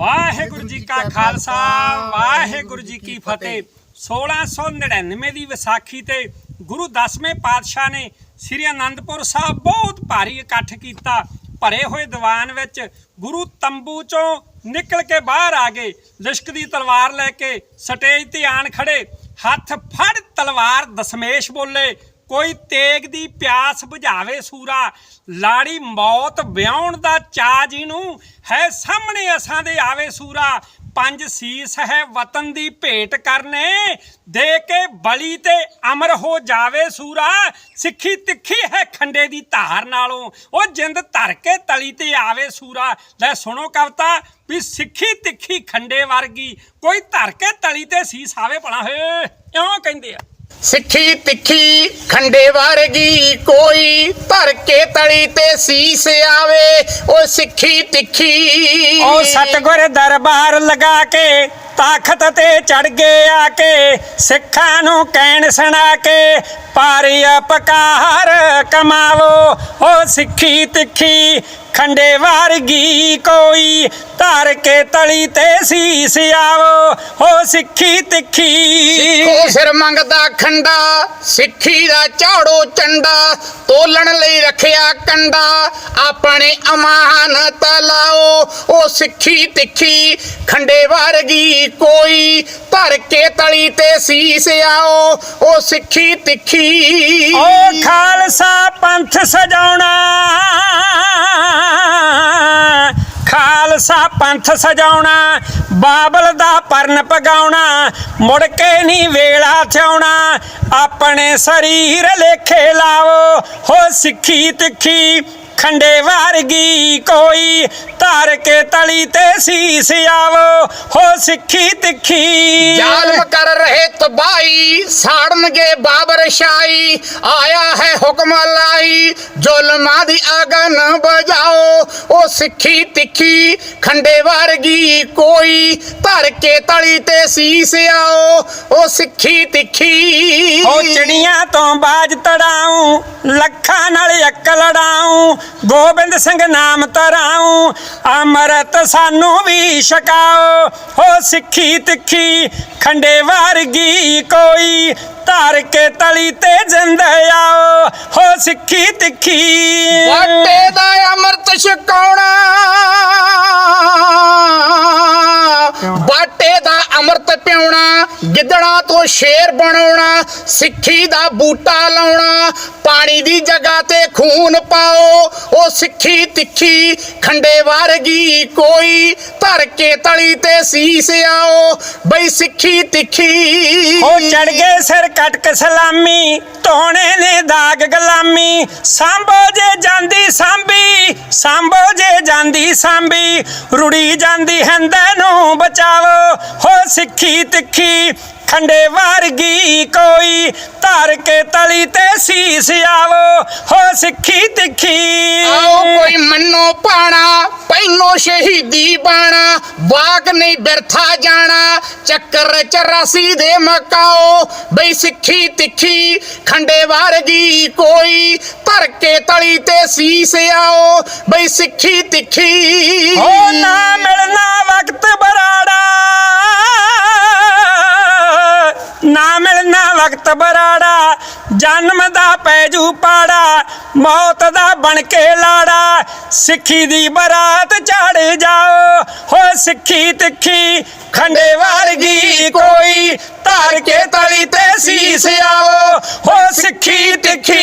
ਵਾਹਿਗੁਰੂ ਜੀ ਕਾ ਖਾਲਸਾ, ਵਾਹਿਗੁਰੂ ਜੀ ਕੀ ਫਤਿਹ। 1699 ਦੀ ਵਿਸਾਖੀ ਤੇ ਗੁਰੂ ਦਸਵੇਂ ਪਾਤਸ਼ਾਹ ਨੇ ਸ੍ਰੀ ਅਨੰਦਪੁਰ ਸਾਹਿਬ ਬਹੁਤ ਭਾਰੀ ਇਕੱਠ ਕੀਤਾ। ਭਰੇ ਹੋਏ ਦੀਵਾਨ ਵਿੱਚ ਗੁਰੂ ਤੰਬੂ ਚੋਂ ਨਿਕਲ ਕੇ ਬਾਹਰ ਆ ਗਏ। ਲਿਸ਼ਕ ਦੀ ਤਲਵਾਰ ਲੈ ਕੇ ਸਟੇਜ ਤੇ ਆਣ ਖੜੇ ਹੱਥ ਫੜ ਤਲਵਾਰ ਦਸ਼ਮੇਸ਼ ਬੋਲੇ। ਕੋਈ ਤੇਗ ਦੀ ਪਿਆਸ ਬੁਝਾਵੇ ਸੂਰਾ, ਲਾੜੀ ਮੌਤ ਵਿਆਉਣ ਦਾ ਚਾ ਜਿਹਨੂੰ ਹੈ ਸਾਹਮਣੇ ਅਸਾਂ ਦੇ ਆਵੇ ਸੂਰਾ। ਪੰਜ ਸੀਸ ਹੈ ਵਤਨ ਦੀ ਭੇਟ ਕਰਨੇ, ਦੇ ਕੇ ਬਲੀ ਤੇ ਅਮਰ ਹੋ ਜਾਵੇ ਸੂਰਾ। ਸਿੱਖੀ ਤਿੱਖੀ ਹੈ ਖੰਡੇ ਦੀ ਧਾਰ ਨਾਲੋਂ, ਉਹ ਜਿੰਦ ਧਰ ਕੇ ਤਲੀ ਤੇ ਆਵੇ ਸੂਰਾ। ਲੈ ਸੁਣੋ ਕਵਤਾ, ਵੀ ਸਿੱਖੀ ਤਿੱਖੀ ਖੰਡੇ ਵਰਗੀ, ਕੋਈ ਧਰ ਕੇ ਤਲੀ ਤੇ ਸੀਸ ਆਵੇ ਭਲਾ ਹੋਏ ਕਿਉਂ ਕਹਿੰਦੇ ਆ। ਸਿੱਖੀ ਤਿੱਖੀ ਖੰਡੇ ਵਰਗੀ ਕੋਈ ਧਰ ਕੇ ਤਲੀ ਤੇ ਸੀਸ ਆਵੇ ਉਹ ਸਿੱਖੀ ਤਿੱਖੀ। ਉਹ ਸਤਗੁਰ ਦਰਬਾਰ ਲਗਾ ਕੇ ਤਾਖਤ ਤੇ ਚੜ ਗਏ ਆ ਕੇ, ਸਿੱਖਾਂ ਨੂੰ ਕਹਿਣ ਸੁਣਾ ਕੇ ਪਾਰੀ ਅਪਕਾਰ ਕਮਾਵੋ। ਉਹ ਸਿੱਖੀ ਤਿੱਖੀ ਖੰਡੇ ਵਰਗੀ ਕੋਈ ਧਰ ਕੇ ਤਲੀ ਤੇ ਸੀਸ ਆਵੋ ਉਹ ਸਿੱਖੀ ਤਿੱਖੀ। ਕੋ ਸਿਰ ਮੰਗਦਾ ਖੰਡਾ ਸਿੱਖੀ ਦਾ ਝਾੜੋ ਚੰਡਾ ਤੋਲਣ ਲਈ ਰੱਖਿਆ ਕੰਡਾ ਆਪਣੇ ਅਮਾਨਤ ਲਾਓ ਉਹ ਸਿੱਖੀ ਤਿੱਖੀ। ਖੰਡੇ ਵਰਗੀ ਕੋਈ ਧਰ ਕੇ ਤਲੀ ਤੇ ਸੀਸ ਆਓ ਉਹ ਸਿੱਖੀ ਤਿੱਖੀ। ਓ ਖਾਲਸਾ ਪੰਥ ਸਜਾਉਣਾ ਖਾਲਸਾ ਪੰਥ ਸਜਾਉਣਾ, ਬਾਬਲ ਦਾ ਪਰਨ ਪਗਾਉਣਾ, ਮੁੜ ਕੇ ਨਹੀਂ ਵੇਲਾ ਥਿਆਉਣਾ, ਆਪਣੇ ਸਰੀਰ ਲੇਖੇ ਲਾਓ ਹੋ ਸਿੱਖੀ ਤਿੱਖੀ ਖੰਡੇ ਵਰਗੀ ਕੋਈ ਧਰ ਕੇ ਤਲੀ ਤੇ ਸੀਸ ਆਵੋ ਹੋ ਸਿੱਖੀ ਤਿੱਖੀ। ਜ਼ਾਲਮ ਕਰ ਰਹੇ ਤਬਾਈ ਸਾੜਨਗੇ ਬਾਬਰ ਸ਼ਾਹੀ ਆਇਆ ਹੈ ਹੁਕਮ ਲਾਈ ਜ਼ੁਲਮਾਂ ਦੀ ਅਗਨ ਬਜਾਓ ਉਹ ਸਿੱਖੀ ਤਿੱਖੀ। ਖੰਡੇ ਵਰਗੀ ਕੋਈ ਧਰ ਕੇ ਤਲੀ ਤੇ ਸੀਸ ਆਓ ਉਹ ਸਿੱਖੀ ਤਿੱਖੀ। ਉਹ ਚਿੜੀਆਂ ਤੋਂ ਬਾਜ ਤੜਾਉ ਲੱਖਾਂ ਨਾਲ ਇੱਕ ਲੜਾਉ ਗੋਬਿੰਦ ਸਿੰਘ ਨਾਮ ਤਰਾਉ ਅਮਰਤ ਸਾਨੂੰ ਵੀ ਛਕਾਓ। ਹੋ ਸਿੱਖੀ ਤਿੱਖੀ, ਖੰਡੇ ਵਰਗੀ ਕੋਈ, ਧਰ ਕੇ ਤਲੀ ਤੇ ਜਿੰਦ ਆਓ। ਹੋ ਸਿੱਖੀ ਤਿੱਖੀ। ਵਾਟੇ ਦਾ ਅੰਮ੍ਰਿਤ ਛਕਾਉਣਾ। ਗਿੱਦੜਾਂ ਤੋਂ ਸ਼ੇਰ ਬਣਾਉਣਾ, ਸਿੱਖੀ ਦਾ ਬੂਟਾ ਲਾਉਣਾ, ਪਾਣੀ ਦੀ ਜਗ੍ਹਾ ਤੇ ਖੂਨ ਪਾਓ, ਉਹ ਸਿੱਖੀ ਤਿੱਖੀ ਖੰਡੇ ਵਰਗੀ ਕੋਈ, ਧਰ ਕੇ ਤਲੀ ਤੇ ਸੀਸ ਆਓ, ਬਈ ਸਿੱਖੀ ਤਿੱਖੀ। ਉਹ ਚੜ ਗਏ ਸਿਰ ਕਟਕ ਸਲਾਮੀ, ਧੋਣੇ ਨੇ ਦਾਗ ਗੁਲਾਮੀ, ਸਾਂਭੋ ਜੇ ਜਾਂਦੀ ਸਾਂਭੀ, ਸਾਂਭੋ ਜੇ ਜਾਂਦੀ ਸਾਂਭੀ, ਰੁੜੀ ਜਾਂਦੀ ਹੰਦੇ ਨੂੰ ਬਚਾਵੋ ਸਿੱਖੀ ਤਿੱਖੀ ਖੰਡੇ ਵਰਗੀ ਕੋਈ ਧਰ ਕੇ ਤਲੀ ਤੇ ਸੀਸ ਆਵੋ ਹੋ ਸਿੱਖੀ ਤਿੱਖੀ। ਆਓ ਕੋਈ ਮੰਨੋ ਪਾਣਾ ਪੈਨੋ ਸ਼ਹੀਦੀ ਬਾਣਾ ਬਾਗ ਨਹੀਂ ਬਿਰਥਾ ਜਾਣਾ ਚੱਕਰ 84 ਦੇ ਮਕਾਓ ਬਈ ਸਿੱਖੀ ਤਿੱਖੀ ਖੰਡੇ ਵਰਗੀ ਕੋਈ ਧਰ ਕੇ ਤਲੀ ਤੇ ਸੀਸ ਆਓ ਬਈ ਸਿੱਖੀ ਤਿੱਖੀ। ਹੋ ਨਾ ਮਿਲਣਾ ਵਕਤ ਬਰਾੜਾ। ਵਕਤ ਬਰਾੜਾ, ਜਨਮ ਦਾ ਪੈਜੂ ਪਾੜਾ, ਮੌਤ ਦਾ ਬਣ ਕੇ ਲਾੜਾ। ਸਿੱਖੀ ਦੀ ਬਰਾਤ ਚੜ ਜਾਓ, ਹੋ ਸਿੱਖੀ ਤਿੱਖੀ, ਖੰਡੇ ਵਰਗੀ ਕੋਈ, ਧਰ ਕੇ ਤਲੀ ਤੇ ਸੀਸ ਆਓ, ਹੋ ਸਿੱਖੀ ਤਿੱਖੀ।